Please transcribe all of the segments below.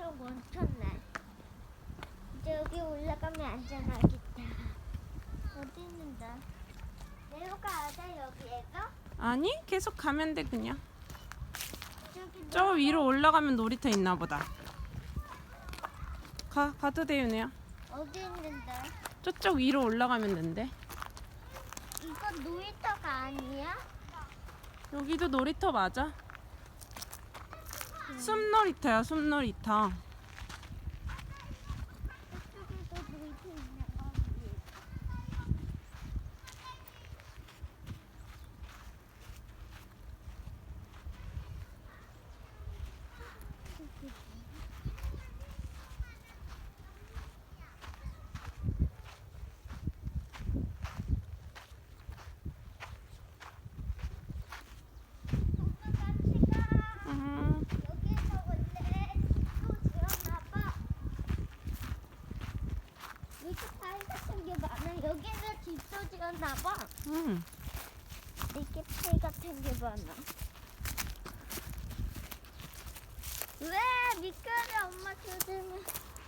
전부터 멈췄네. 이제 여기 올라가면 안전하겠다. 어디 있는데? 내려가야 돼 여기에서? 아니 계속 가면 돼 그냥. 저기 저 위로 올라가면 놀이터 있나 보다. 가 가도 돼 윤혜야. 어디 있는데? 저쪽 위로 올라가면 된대. 이건 놀이터가 아니야? 여기도 놀이터 맞아? 숲놀이터야 숲놀이터. 저쪽에도 놀이터 있는 거 엄마 같이 가. 음, 여기서 원래 집도 지었나봐. 이렇게 파이 같은 게 많아. 여기는 집도 지었나봐. 음. 이렇게 파이 같은 게 많아. 왜 미끄러 엄마 조심해.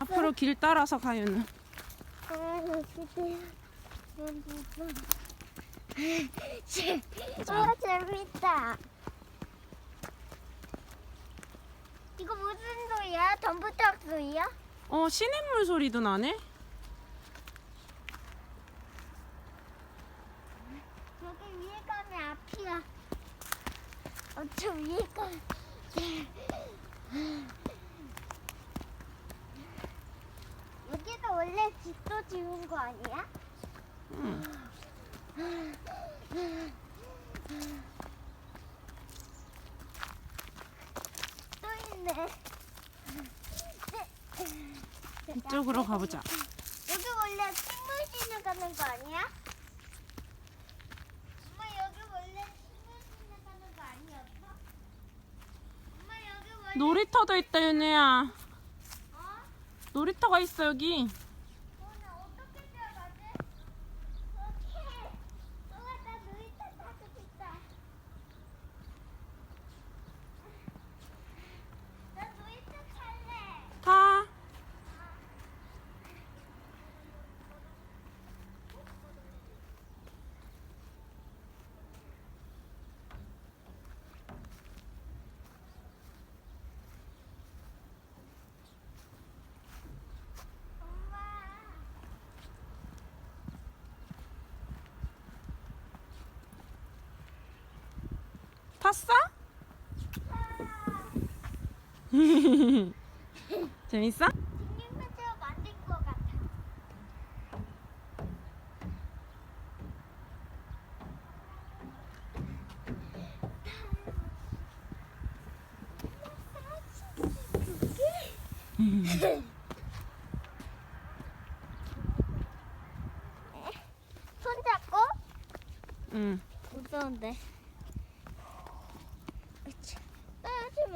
앞으로 길 따라서 가 윤우. 아 여기도. 아 재밌다. 이거 무슨 소리야? 덤부탁 소리야? 어 시냇물 소리도 나네. 여기 위에 가면 앞이야. 어, 저 위에 가. 여기가 원래 집도 지은 거 아니야? 음. 또 있네. 이쪽으로 가보자. 여기 원래 식물 지나가는 거 아니야? 엄마 여기 원래 식물 지나가는 거 아니었어? 엄마 여기 원래 놀이터도 있다 윤우야. 어? 놀이터가 있어 여기. 오늘 어떻게 들어가지? 어떻게? 엄마 나 놀이터 타고 싶다. 나 놀이터 탈래. 타. 엄마. 탔어? 재밌어? 딩딩매체가 만든 것 같아. 손 잡고 응. 무서운데. 으쌰. 떨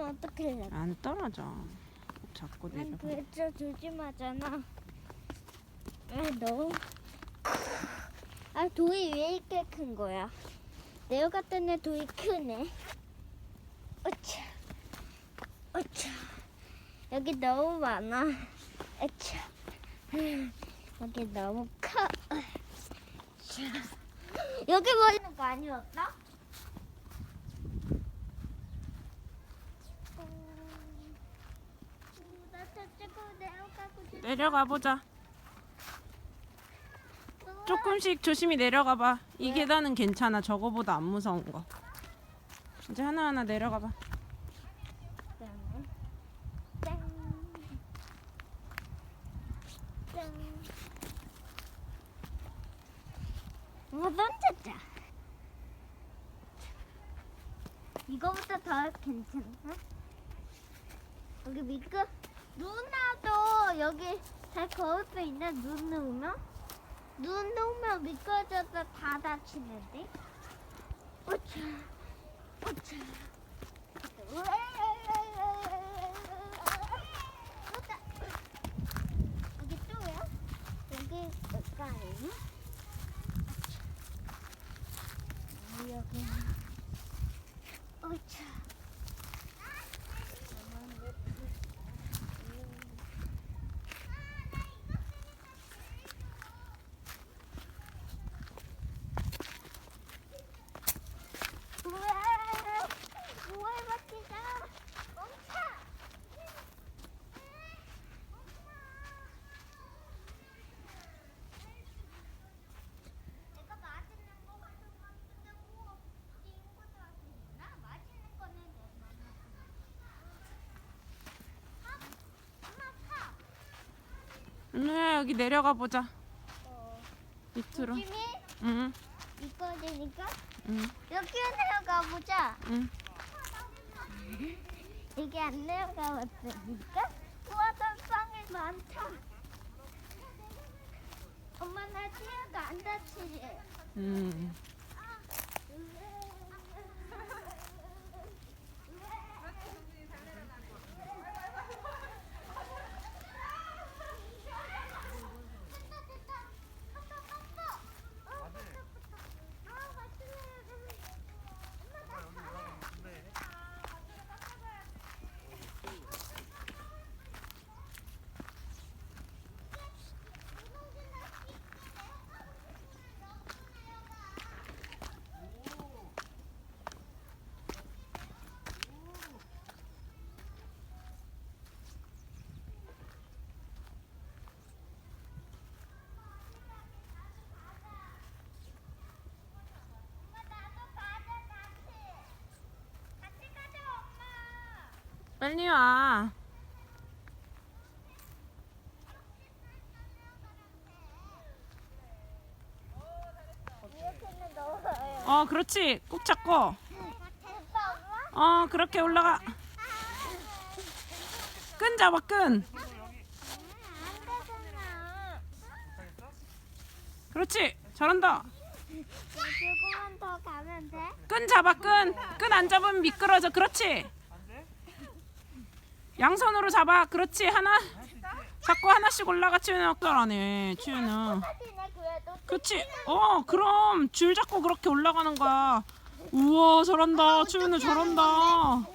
어지면 어떡해. 안 떨어져. 잡고 난 내려. 그저 조심하잖아. 아 너무. 아 돌이 왜 이렇게 큰 거야? 내려갔더니 돌이 크네. 어차. 어차. 여기 너무 많아. 어차. 여기 너무 커. 자. 여기 뭐 있는 거 아니었어? 음, 나 저쪽으로 내려가 보자. 조금씩 조심히 내려가 봐. 이 왜? 계단은 괜찮아. 저거보다 안 무서운 거. 이제 하나하나 내려가 봐. 짠. 짠. 뭐 던졌자. 이거보다 더 괜찮나? 여기 미끄 누나도 여기 잘 걸을 수 있나? 눈 오면? 눈 오면 미끄러져서 다 다치는데? 오차, 오차. 여기 또요? 여기 뭘까 아니니? 여기 어차 은우야 여기 내려가 보자. 어. 밑으로. 조심히 응, 미끄러지니까 응, 여기로 내려가 보자. 응. 이게 안 내려가 봤으니까 우와 dol빵이 많다. 엄마 나 뛰어도 안 다치지? 응. 빨리 와. 어, 그렇지. 꾹 잡고. 어, 그렇게 올라가. 끈 잡아, 끈. 그렇지. 잘한다. 조금만 더 가면 돼? 끈 잡아, 끈. 끈 안 잡으면 미끄러져. 그렇지. 양손으로 잡아. 그렇지. 하나. 자꾸 하나씩 올라가. 치우는 역할하네. 치우는. 그렇지. 어, 그럼 줄 잡고 그렇게 올라가는 거야. 우와, 잘한다. 치우는 잘한다. 와,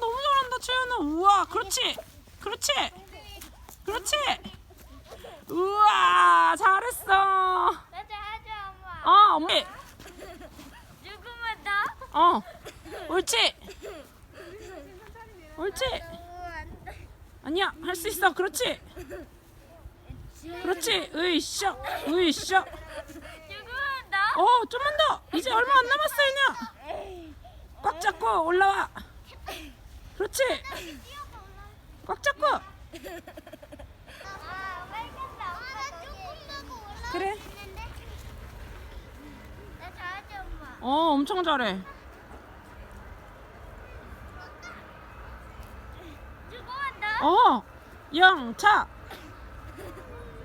너무 잘한다. 치우는. 우와, 그렇지. 그렇지. 그렇지. 우와, 잘했어. 어, 엄마. 어. 옳지. 옳지. 아니야, 할 수 있어. 그렇지. 그렇지. 조금만 더? 어, 좀만 더. 이제 얼마 안 남았어, 이냐. 꽉 잡고 올라와. 그렇지. 꽉 잡고. 아. 그래. 엄마. 어, 엄청 잘해. 조금만 더? 어, 영차.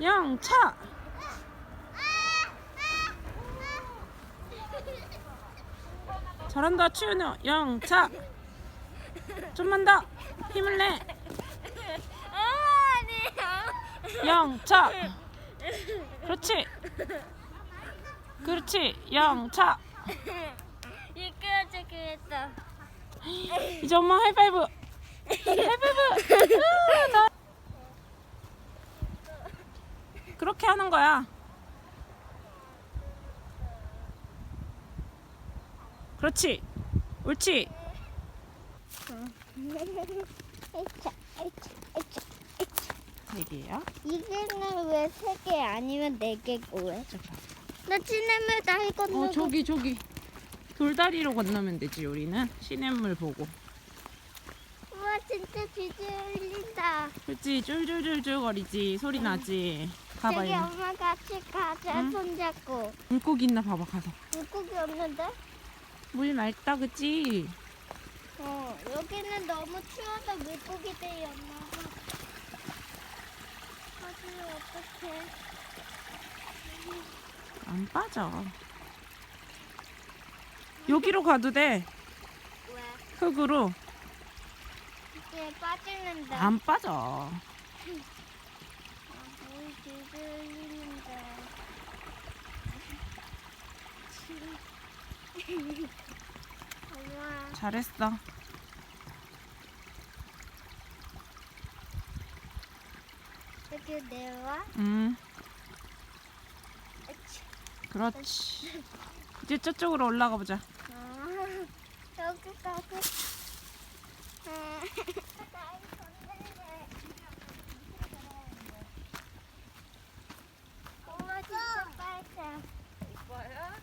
영차. 잘한다, 치윤우. 영차. 좀만 더. 힘을 내. 영차. 그렇지. 그렇지. 영차. 그랬어. 이제 엄마 하이파이브. 으, 나- 그렇게 하는 거야. 그렇지. 옳지. 네 개야. 이게는 왜 세 개 아니면 네 개고 왜? 나 진해물 다리 건너고 어 저기 저기 돌다리로 건너면 되지 우리는 시냇물 보고. 지지 흘린다 그렇지. 쫄쫄쫄쫄 거리지. 소리 나지. 저기 가봐요. 엄마 같이 가자 응? 손잡고 물고기 있나 봐봐 가서. 물고기 없는데? 물 맑다 그치? 어 여기는 너무 추워서 물고기들이 없나 봐 아주 어떡해 안 빠져. 여기로 가도 돼. 왜? 흙으로 이제 빠지는데 안 빠져. 아, 물 지지 흘리는데 엄마 잘했어. 여기 내와 음, 그렇지. 이제 저쪽으로 올라가 보자. 아, 여기까지. 아, 엄마 진짜 빨자. 이거야?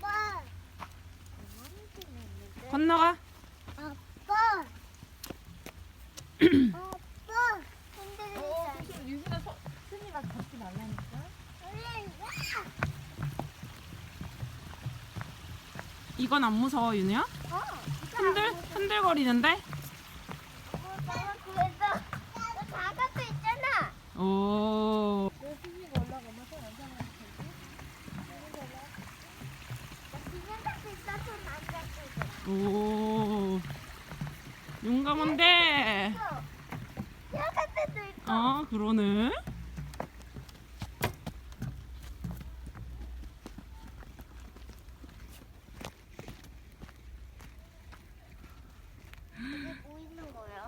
아빠. 건너가. 아빠. 아빠. 흔들린다. 유진아 잡지 말라니까. 이건 안 무서워 윤우야? 어, 흔들 흔들거리는데? 내가 그래서 너 다가도 있잖아. 오. 내 수지가 올라가면 손 완전히 되지? 나 그냥 갖고 있 있어. 오. 용감한데. 아 그러네.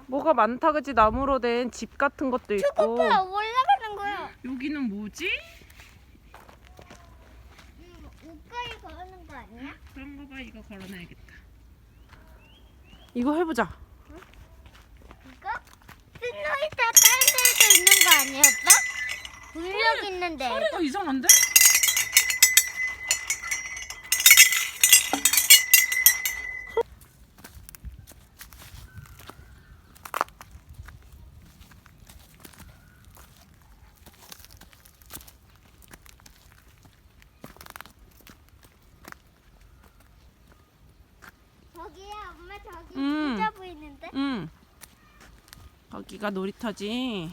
뭐? 뭐가 많다 그지 나무로 된 집 같은 것도 있고. 거야. 여기는 뭐지? 음, 옷가에 걸는 거 아니야? 그런 거 봐 이거 걸어놔야겠다. 이거 해보자. 이거? 스노이타 다른 데도 있는 거 아니었어? 물력 있는데. 소리가 이상한데? 저기야 엄마 저기 음. 모자 보이는데? 응. 거기가 놀이터지.